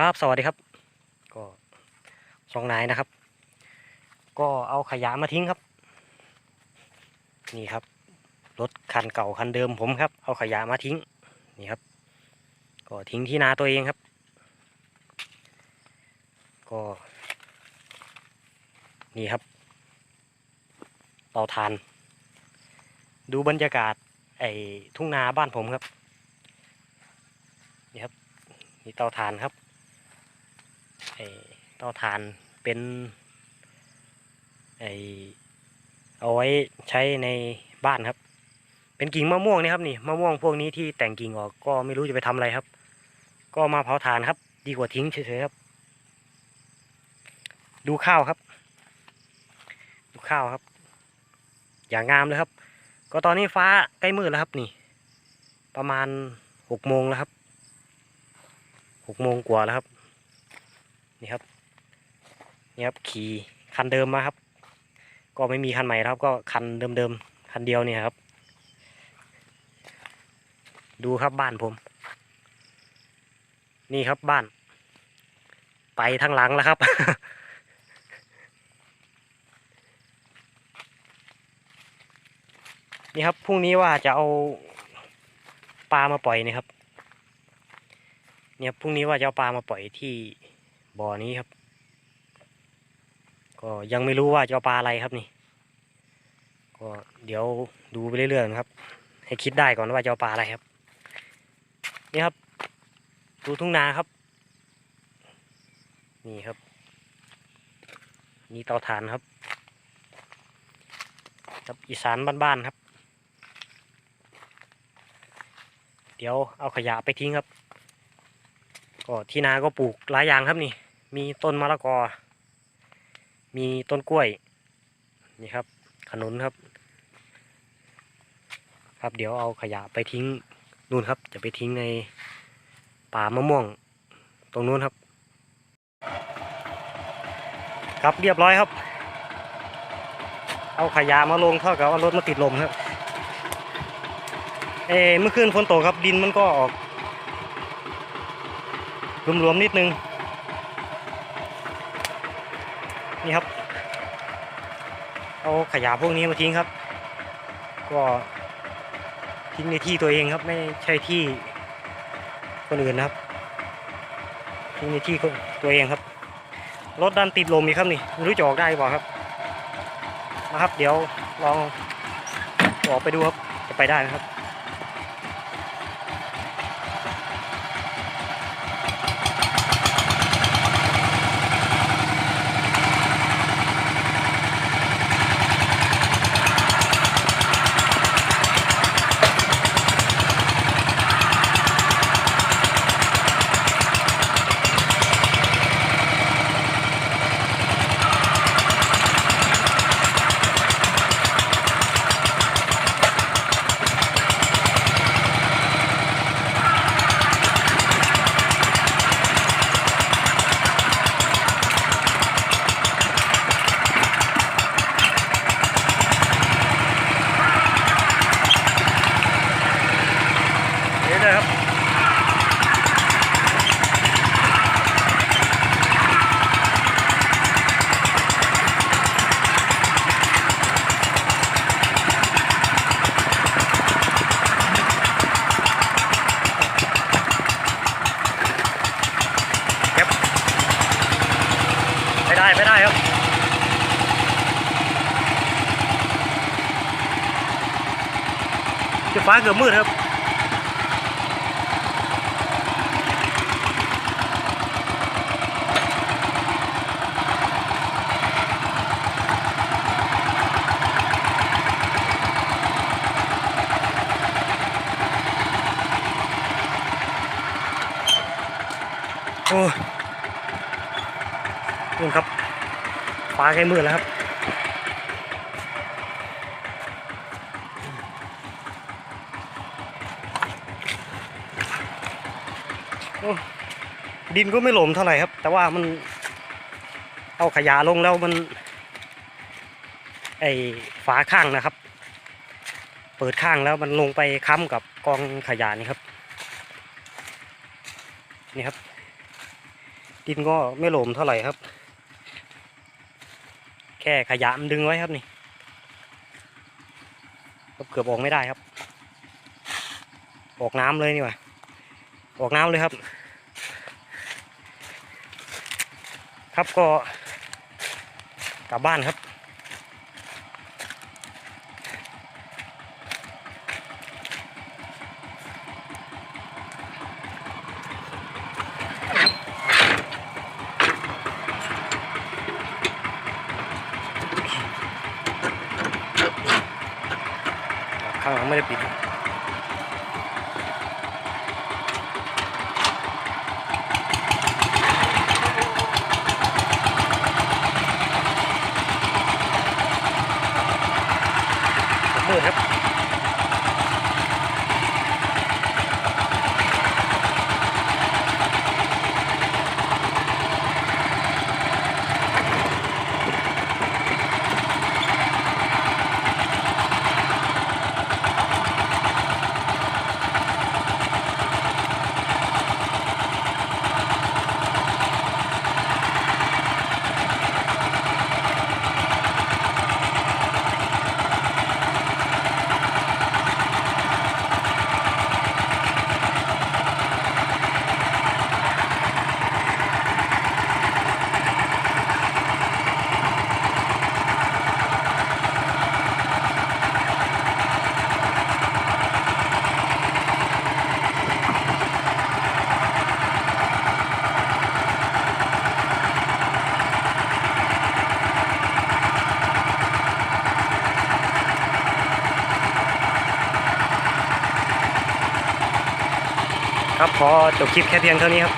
ครับ สวัสดีครับ ก็สองนายนะครับ ก็เอาขยะมาทิ้งครับ นี่ครับ รถคันเก่าคันเดิมผมครับ เอาขยะมาทิ้ง นี่ครับ ก็ทิ้งที่นาตัวเองครับ ก็ นี่ครับเตาถ่าน ดูบรรยากาศไอ้ทุ่งนาบ้านผมครับ นี่ครับนี่เตาถ่านครับ ไอ้เตาถ่านเป็นไอเอาไว้ใช้ในบ้านครับ เป็นกิ่งมะม่วงนี่ครับนี่มะม่วงพวกนี้ที่แต่งกิ่งออกก็ไม่รู้จะไปทำอะไรครับ ก็มาเผาถ่านครับ ดีกว่าทิ้งเฉยๆครับ ดูข้าวครับ ดูข้าวครับ อย่างงามเลยครับ ก็ตอนนี้ฟ้าใกล้มืดแล้วครับนี่ ประมาณหกโมงแล้วครับหกโมงกว่าแล้วครับ นี่ครับนี่ครับขี่คันเดิมมาครับ ก็ไม่มีคันใหม่ครับ ก็คันเดิมๆคันเดียวเนี่ยครับ ดูครับบ้านผม นี่ครับบ้าน ไปทั้งหลังแล้วครับนี่ครับพรุ่งนี้ว่าจะเอาปลามาปล่อยนี่ครับ เนี่ยพรุ่งนี้ว่าจะเอาปลามาปล่อยที่ บ่อนี้ครับ ก็ยังไม่รู้ว่าจะเอาปลาอะไรครับนี่ก็เดี๋ยวดูไปเรื่อยๆนะครับ ให้คิดได้ก่อนว่าจะเอาปลาอะไรครับ นี่ครับ ดูทุ่งนาครับ นี่ครับ นี่เตาถ่านครับ ครับอีสานบ้านๆครับ เดี๋ยวเอาขยะไปทิ้งครับ ก็ที่นาก็ปลูกหลายอย่างครับนี่ มีต้นมะละกอ มีต้นกล้วย นี่ครับ ขนุนครับ ครับเดี๋ยวเอาขยะไปทิ้งนู่นครับ จะไปทิ้งในป่ามะม่วง ตรงนู้นครับ ครับเรียบร้อยครับ เอาขยะมาลงเท่ากับว่ารถมาติดลมครับ เอ้เมื่อคืนฝนตกครับดินมันก็ออกรวมๆนิดนึง นี่ครับ เอาขยะพวกนี้มาทิ้งครับ ก็ทิ้งในที่ตัวเองครับ ไม่ใช่ที่คนอื่นนะครับทิ้งในที่ตัวเองครับ รถดันติดลมอีกครับนี่ไม่รู้จะออกได้หรือเปล่าครับนะครับ เดี๋ยวลองออกไปดูครับจะไปได้ไหมครับ ไม่ได้ไม่ได้ครับจะฟ้าเกือบมืดครับโอ้ยนู่นครับ ฟ้าใกล้มืดแล้วครับดินก็ไม่หลมเท่าไหร่ครับ แต่ว่ามัน เอาขยะลงแล้วมัน ไอฝาข้างนะครับ เปิดข้างแล้วมันลงไปค้ำกับกองขยะนี่ครับ นี่ครับ ดินก็ไม่หลมเท่าไหร่ครับ ค่ขยะมันดึงไว้ครับนี่เกือบออกไม่ได้ครับ ออกน้ำเลยนี่ว่าออกน้ำเลยครับ ครับก็กลับบ้านครับ ข้าง ครับขอจบคลิปแค่เพียงเท่านี้ครับ